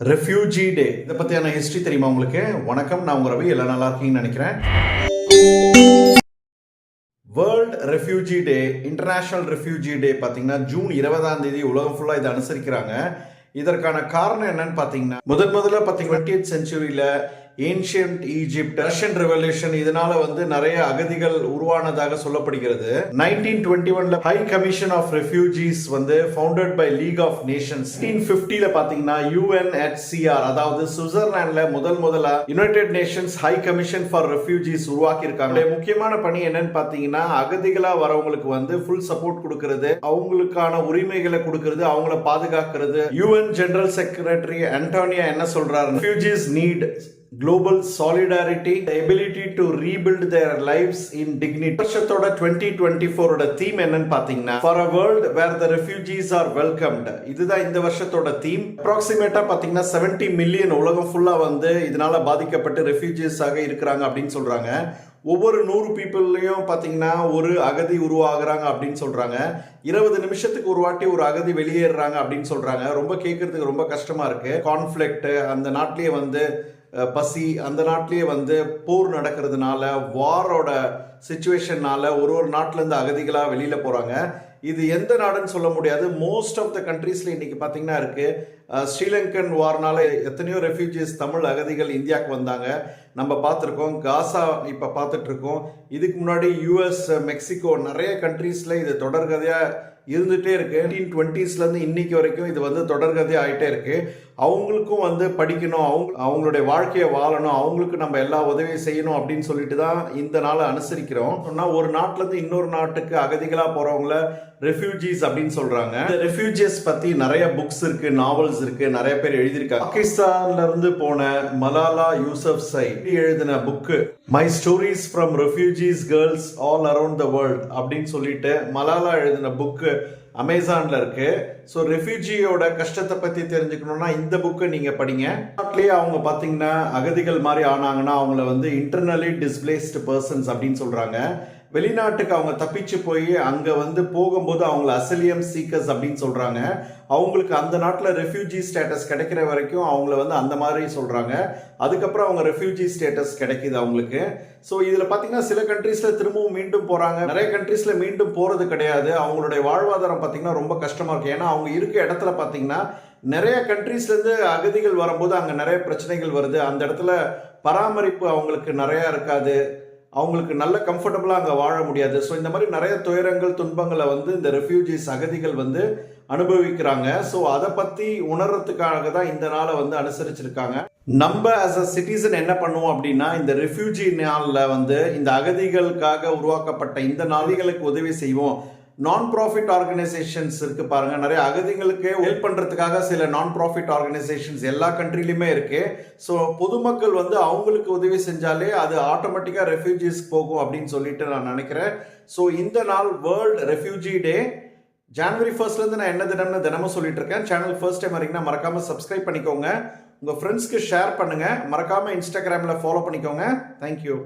Refugee டே இதை பற்றியான history தெரியுமா உங்களுக்கு? வணக்கம் நான் உங்க ரவி. எல்லாம் நல்லா இருக்கீங்கன்னு நினைக்கிறேன். World refugee day international refugee day பார்த்தீங்கன்னா ஜூன் இருபதாம் தேதி உலகம் ஃபுல்லாக இதை அனுசரிக்கிறாங்க. இதற்கான காரணம் என்னன்னு பார்த்தீங்கன்னா முதன் முதல்ல பார்த்தீங்கன்னா டுவெண்ட்டி செஞ்சுரியில் ஏன்ஷியன்ட் ஈஜிப்ட் ரஷ்யன் ரெவல்யூஷன் இதனால வந்து நிறைய அகதிகள் உருவானதாக சொல்லப்படுகிறது. நைன்டீன் டுவெண்ட்டி ஒன்ல ஹை கமிஷன் ஆஃப் ரெஃப்யூஜிஸ் வந்து founded by league of nations nineteen பாத்தீங்கன்னா யூஎன்ஹெச்சிஆர் அதாவது சுவிட்சர்லாந்துல முதல் முதலா united nations high commission for refugees உருவாக்கி இருக்காங்க முக்கியமான பணி என்னன்னு பாத்தீங்கன்னா அகதிகளா வரவங்களுக்கு வந்து ஃபுல் சப்போர்ட் கொடுக்கறது அவங்களுக்கான உரிமைகளை கொடுக்கறது அவங்கள பாதுகாக்கிறது. யூஎன் ஜெனரல் செக்ரட்டரி அண்டோனியா என்ன சொல்றாரு refugees need global solidarity ability to rebuild their lives in dignity வருஷத்தோட டுவெண்ட்டி டுவெண்ட்டி ஃபோரோட தீம் என்னன்னு பாத்தீங்கன்னா for a world where the refugees are welcomed இதுதான் இந்த வருஷத்தோட தீம் அப்ராக்சிமேட்டா பாத்தீங்கன்னா 70 மில்லியன் உலகம் ஃபுல்லா வந்து இதனால பாதிக்கப்பட்டு ரெஃப்யூஜிஸாக இருக்கிறாங்க அப்படின்னு சொல்றாங்க. ஒவ்வொரு நூறு பீப்புள்லையும் பார்த்தீங்கன்னா ஒரு அகதி உருவாகிறாங்க அப்படின்னு சொல்கிறாங்க இருபது நிமிஷத்துக்கு ஒரு வாட்டி ஒரு அகதி வெளியேறாங்க அப்படின்னு சொல்கிறாங்க ரொம்ப கேட்குறதுக்கு ரொம்ப கஷ்டமாக இருக்குது கான்ஃபிளிக்ட் அந்த நாட்டிலேயே வந்து பசி அந்த நாட்டிலேயே வந்து போர் நடக்கிறதுனால வாரோட சுச்சுவேஷன்னால ஒரு ஒரு நாட்டிலேருந்து அகதிகளாக வெளியில் போகிறாங்க இது எந்த நாடுன்னு சொல்ல முடியாது. மோஸ்ட் ஆஃப் த கண்ட்ரீஸில் இன்னைக்கு பார்த்தீங்கன்னா இருக்குது ஸ்ரீலங்கன் வார்னால எத்தனையோ ரெஃப்யூஜிஸ் தமிழ் அகதிகள் இந்தியாவுக்கு வந்தாங்க. நம்ம பார்த்துருக்கோம். காசா இப்போ பார்த்துட்ருக்கோம். இதுக்கு முன்னாடி யூஎஸ் மெக்சிகோ நிறைய கண்ட்ரீஸில் இது தொடர்கதையாக இருந்துகிட்டே இருக்குது நைன்டீன் டுவெண்ட்டீஸ்லேருந்து இன்னைக்கு வரைக்கும் இது வந்து தொடர்கதையாக ஆகிட்டே இருக்குது அவங்களுக்கும் வந்து படிக்கணும் அவங்க அவங்களுடைய வாழ்க்கையை வாழணும் அவங்களுக்கு நம்ம எல்லா உதவியும் செய்யணும் அப்படின்னு சொல்லிட்டு தான் இந்த நாளை அனுசரிக்கிறோம். சொன்னால் ஒரு நாட்டிலேருந்து இன்னொரு நாட்டுக்கு அகதிகளாக போகிறவங்கள ரெஃப்யூஜிஸ் அப்படின்னு சொல்கிறாங்க இந்த ரெஃப்யூஜிஸ் பற்றி நிறைய புக்ஸ் இருக்குது நாவல்ஸ் இருக்குது நிறைய பேர் எழுதியிருக்காங்க. பாகிஸ்தான்லேருந்து போன மலாலா யூசப் சை எழுதின book my stories from refugees girls all around the world அப்படின்னு சொல்லிட்டு மலாலா எழுதின புக்கு அமேசானில் இருக்குது ஸோ ரெஃப்யூஜியோட கஷ்டத்தை பற்றி தெரிஞ்சுக்கணும்னா இந்த புக்கை நீங்கள் படிங்க. நாட்டிலேயே அவங்க பார்த்தீங்கன்னா அகதிகள் மாதிரி ஆனாங்கன்னா அவங்கள வந்து இன்டர்னலி டிஸ்பிளேஸ்டு பர்சன்ஸ் அப்படின்னு சொல்கிறாங்க வெளிநாட்டுக்கு அவங்க தப்பிச்சு போய் அங்கே வந்து போகும்போது அவங்கள அசலியம் சீக்கர்ஸ் அப்படின்னு சொல்கிறாங்க அவங்களுக்கு அந்த நாட்டில் ரெஃப்யூஜி ஸ்டேட்டஸ் கிடைக்கிற வரைக்கும் அவங்கள வந்து அந்த மாதிரி சொல்கிறாங்க அதுக்கப்புறம் அவங்க ரெஃப்யூஜி ஸ்டேட்டஸ் கிடைக்கிது அவங்களுக்கு. ஸோ இதில் பார்த்தீங்கன்னா சில கண்ட்ரீஸில் திரும்பவும் மீண்டும் போகிறாங்க நிறைய கண்ட்ரீஸில் மீண்டும் போகிறது கிடையாது. அவங்களுடைய வாழ்வாதாரம் பார்த்தீங்கன்னா ரொம்ப கஷ்டமாக இருக்கும் ஏன்னா அவங்க இருக்க இடத்துல பார்த்தீங்கன்னா நிறைய கண்ட்ரீஸ்லேருந்து அகதிகள் வரும்போது அங்கே நிறைய பிரச்சனைகள் வருது. அந்த இடத்துல பராமரிப்பு அவங்களுக்கு நிறையா இருக்காது. அவங்களுக்கு நல்ல கம்ஃபர்டபுளாக அங்கே வாழ முடியாது. ஸோ இந்த மாதிரி நிறைய துயரங்கள் துன்பங்களை வந்து இந்த ரெஃப்யூஜிஸ் அகதிகள் வந்து அனுபவிக்கிறாங்க. ஸோ அதை பற்றி உணர்றதுக்காக தான் இந்த நாளை வந்து அனுசரிச்சிருக்காங்க. நம்ம ஆஸ் அ சிட்டிசன் என்ன பண்ணுவோம் அப்படின்னா இந்த ரெஃப்யூஜி நாளில் வந்து இந்த அகதிகளுக்காக உருவாக்கப்பட்ட இந்த நாளிகளுக்கு உதவி செய்வோம். நான் ப்ராஃபிட் ஆர்கனைசேஷன்ஸ் இருக்கு பாருங்க. நிறைய அகதிகளுக்கு ஹெல்ப் பண்றதுக்காக சில நான் ப்ராஃபிட் ஆர்கனைசேஷன்ஸ் எல்லா கண்ட்ரிலையுமே இருக்கு. ஸோ பொதுமக்கள் வந்து அவங்களுக்கு உதவி செஞ்சாலே அது ஆட்டோமேட்டிக்காக ரெஃப்யூஜிஸ் போகும் அப்படின்னு சொல்லிட்டு நான் நினைக்கிறேன். ஸோ இந்த நாள் வேர்ல்ட் ரெஃப்யூஜி டே ஜனவரி ஃபர்ஸ்ட்லேருந்து நான் என்ன தினம்னு தினமும் சொல்லிட்டு இருக்கேன். சேனல் ஃபர்ஸ்ட் டைம் வரீங்கன்னா மறக்காம சப்ஸ்கிரைப் பண்ணிக்கோங்க. உங்கள் ஃப்ரெண்ட்ஸ்க்கு ஷேர் பண்ணுங்கள் மறக்காமல் இன்ஸ்டாகிராமில் ஃபாலோ பண்ணிக்கோங்க. தேங்க்யூ